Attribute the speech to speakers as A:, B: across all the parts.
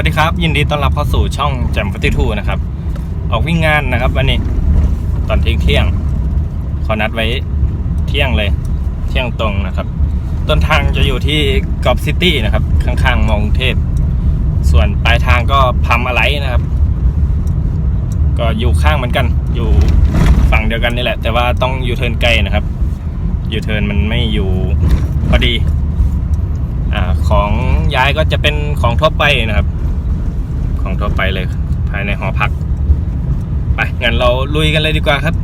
A: วัสดีครับ ยินดีต้อนรับเข้าสู่ช่องแจมฟัตติทูนะครับ ออกวิ่งงานนะครับ วันนี้ตอนเที่ยงเที่ยงขอนัดไว้เที่ยงเลย เที่ยงตรงนะครับ ต้นทางจะอยู่ที่กอบซิตี้นะครับ ข้างๆมองเทพ ส่วนปลายทางก็พัมอะไรนะครับ ก็อยู่ข้างเหมือนกัน อยู่ฝั่งเดียวกันนี่แหละ แต่ว่าต้องอยูเทิร์นไกลนะครับยูเทิร์นมันไม่อยู่พอดีอของย้ายก็จะเป็นของทั่วไปนะครับ ของทั่วไปเลย ภายในหอพัก ไปงั้นเราลุยกันเลยดีกว่าครับ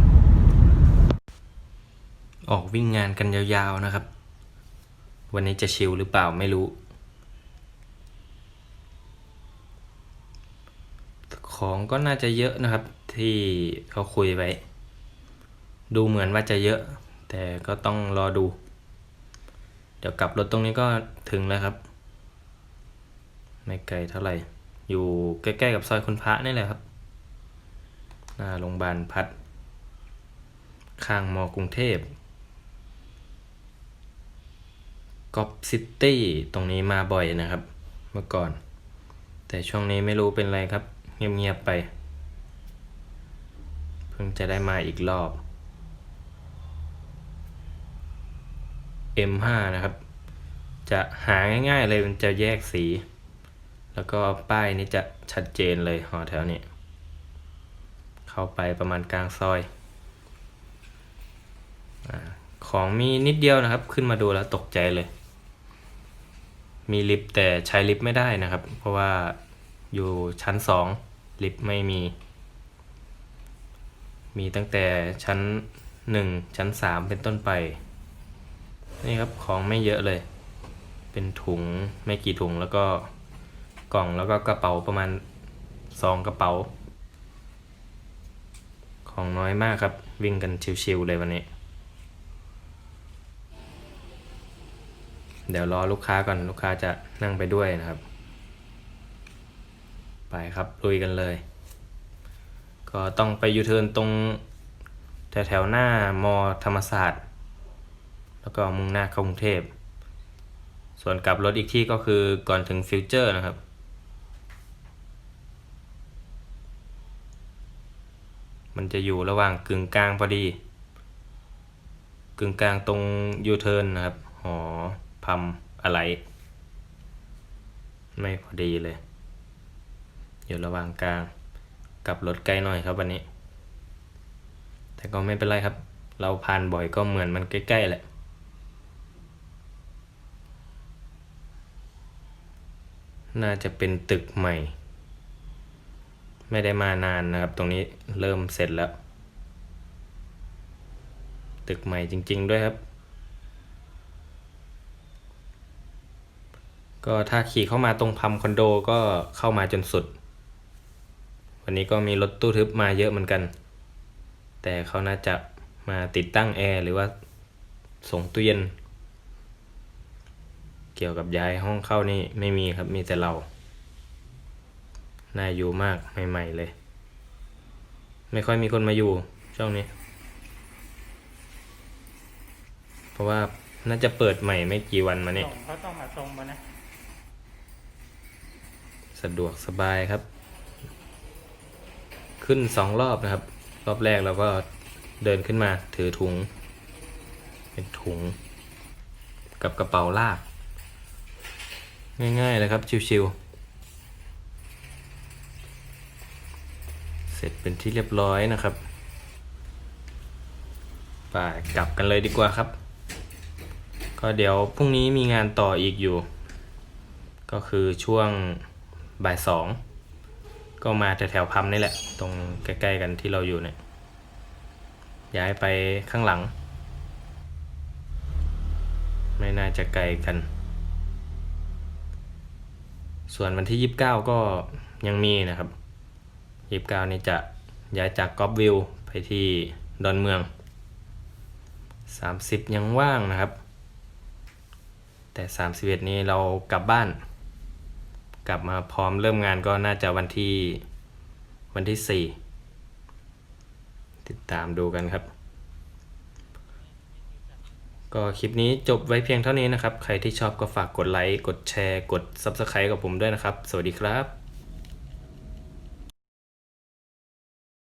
A: ออกวิ่งงานกันยาวๆนะครับ วันนี้จะชิลหรือเปล่าไม่รู้ ของก็น่าจะเยอะนะครับ ที่เขาคุยไว้ ดูเหมือนว่าจะเยอะ แต่ก็ต้องรอดู เดี๋ยวกลับรถตรงนี้ก็ถึงแล้วครับ ไม่ไกลเท่าไหร่ อยู่ใกล้ๆกับซอยคุณพระนี่แหละครับหน้าโรงพยาบาลพัดข้างมอกรุงเทพกอบซิตี้ตรงนี้มาบ่อยนะครับ เมื่อก่อน แต่ช่วงนี้ไม่รู้เป็นไรครับ เงียบๆไป เพิ่งจะได้มาอีกรอบ M5 นะครับ จะหาง่ายๆเลยมันจะแยกสี แล้วก็ป้ายนี้จะชัดเจนเลยหอแถวนี้ เข้าไปประมาณกลางซอยอของมีนิดเดียวนะครับ ขึ้นมาดูแล้วตกใจเลย มีลิฟต์แต่ใช้ลิฟต์ไม่ได้นะครับ เพราะว่าอยู่ชั้นสองลิฟต์ไม่มี มีตั้งแต่ชั้นหนึ่งชั้นสามเป็นต้นไป นี่ครับของไม่เยอะเลย เป็นถุงไม่กี่ถุงแล้วก็ กล่องแล้วก็กระเป๋าประมาณสองกระเป๋า ของน้อยมากครับ วิ่งกันชิวๆเลยวันนี้ เดี๋ยวรอลูกค้าก่อนลูกค้าจะนั่งไปด้วยนะครับ ไปครับลุยกันเลย ก็ต้องไปยูเทิร์นตรงแถวๆหน้ามอธรรมศาสตร์ แล้วก็มุ่งหน้ากรุงเทพส่วนกลับรถอีกที่ก็คือก่อนถึงฟิวเจอร์นะครับ มันจะอยู่ระหว่างกึ่งกลางพอดี กึ่งกลางตรงยูเทิร์นนะครับ หอพัมอะไร ไม่พอดีเลย อยู่ระหว่างกลางกลับรถไกล้หน่อยครับวันนี้ แต่ก็ไม่เป็นไรครับ เราผ่านบ่อยก็เหมือนมันใกล้ๆแหละน่าจะเป็นตึกใหม่ ไม่ได้มานานนะครับ ตรงนี้เริ่มเสร็จแล้ว ตึกใหม่จริง ๆ ด้วยครับ ก็ถ้าขี่เข้ามาตรงพัมคอนโดก็เข้ามาจนสุด วันนี้ก็มีรถตู้ทึบมาเยอะเหมือนกัน แต่เขาน่าจะมาติดตั้งแอร์หรือว่าส่งตู้เย็น เกี่ยวกับย้ายห้องเข้านี่ไม่มีครับมีแต่เรา น่าอยู่มากใหม่ๆเลย ไม่ค่อยมีคนมาอยู่ช่วงนี้ เพราะว่าน่าจะเปิดใหม่ไม่กี่วันมาเนี่ย
B: ส่งเขาต้องมาส่งมานะ
A: สะดวกสบายครับ ขึ้นสองรอบนะครับ รอบแรกเราก็เดินขึ้นมาถือถุง เป็นถุง กับกระเป๋าลาก ง่ายๆเลยครับ ชิวๆ เป็นที่เรียบร้อยนะครับไปกลับกันเลยดีกว่าครับ ก็เดี๋ยวพรุ่งนี้มีงานต่ออีกอยู่ ก็คือช่วงบ่ายสองก็มาแถวๆพัมนี่แหละ ตรงใกล้ๆกันที่เราอยู่เนี่ยย้ายไปข้างหลัง ไม่น่าจะไกลกัน ส่วนวันที่ยี่สิบเก้าก็ยังมีนะครับยี่สิบเก้านี่จะ ย้ายจากกอบวิวไปที่ดอนเมืองสามสิบยังว่างนะครับ แต่สามสิบเอ็ดนี้เรากลับบ้าน กลับมาพร้อมเริ่มงานก็น่าจะวันที่วันที่สี่ติดตามดูกันครับ ก็คลิปนี้จบไว้เพียงเท่านี้นะครับ ใครที่ชอบก็ฝากกดไลค์ กดแชร์ กด Subscribe กับผมด้วยนะครับ สวัสดีครับ